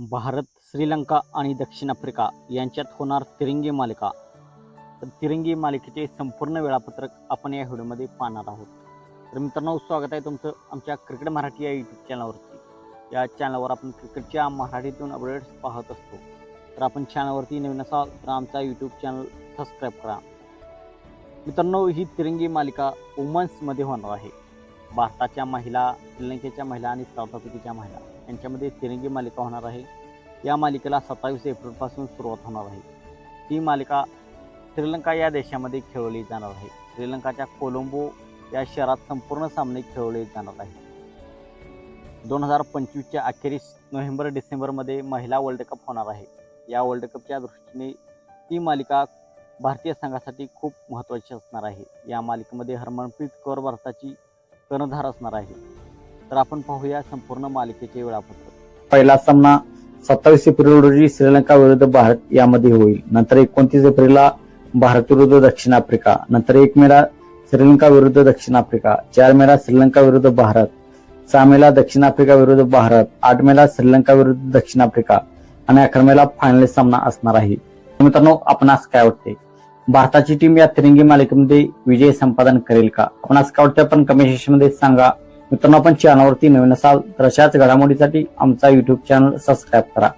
भारत श्रीलंका आणि दक्षिण आफ्रिका यांच्यात होणार तिरंगी मालिका. तर तिरंगी मालिकेचे संपूर्ण वेळापत्रक आपण या व्हिडिओमध्ये पाहणार आहोत. तर मित्रांनो स्वागत आहे तुमचं आमच्या क्रिकेट मराठी या यूट्यूब चॅनलवरती या चॅनलवर आपण क्रिकेटच्या मराठीतून अपडेट्स पाहत असतो. तर आपण चॅनलवरती नवीन असाल तर आमचा यूट्यूब चॅनल सबस्क्राईब करा. मित्रांनो ही तिरंगी मालिका वुमन्समध्ये होणार आहे. भारताच्या महिला श्रीलंकेच्या महिला आणि साऊथ आफ्रिकेच्या महिला. यांच्यामध्ये तिरंगी मालिका होणार आहे. या मालिकेला सत्तावीस एप्रिलपासून सुरुवात होणार आहे. ही मालिका श्रीलंका या देशामध्ये खेळवली जाणार आहे. श्रीलंकाच्या कोलंबो या शहरात संपूर्ण सामने खेळवले जाणार आहे दोन हजार पंचवीसच्या अखेरीस नोव्हेंबर डिसेंबरमध्ये महिला वर्ल्ड कप होणार आहे. या वर्ल्ड कपच्या दृष्टीने ती मालिका भारतीय संघासाठी खूप महत्त्वाची असणार आहे. या मालिकेमध्ये हरमनप्रीत कौर भारताची कर्णधार असणार आहे. तर आपण पाहूया संपूर्ण मालिकेचे वेळापत्रक. पहिला सामना सत्तावीस एप्रिल रोजी श्रीलंका विरुद्ध भारत यामध्ये होईल. नंतर एकोणतीस एप्रिलला भारत विरुद्ध दक्षिण आफ्रिका. नंतर एक मेला श्रीलंका विरुद्ध दक्षिण आफ्रिका. चार मेला श्रीलंका विरुद्ध भारत. सहा मेला दक्षिण आफ्रिका विरुद्ध भारत. आठ मेला श्रीलंका विरुद्ध दक्षिण आफ्रिका. आणि अकरा मेला फायनल सामना असणार आहे. मित्रांनो आपणास काय वाटते? भारताची टीम या तिरंगी मालिकेमध्ये विजय संपादन करेल का? आपण काय वाटतं पण कमेंट सेक्शनमध्ये सांगा. मित्रांनो आपण चॅनलवरती नवीन असाल तर अशाच घडामोडीसाठी आमचा युट्यूब चॅनल सबस्क्राईब करा.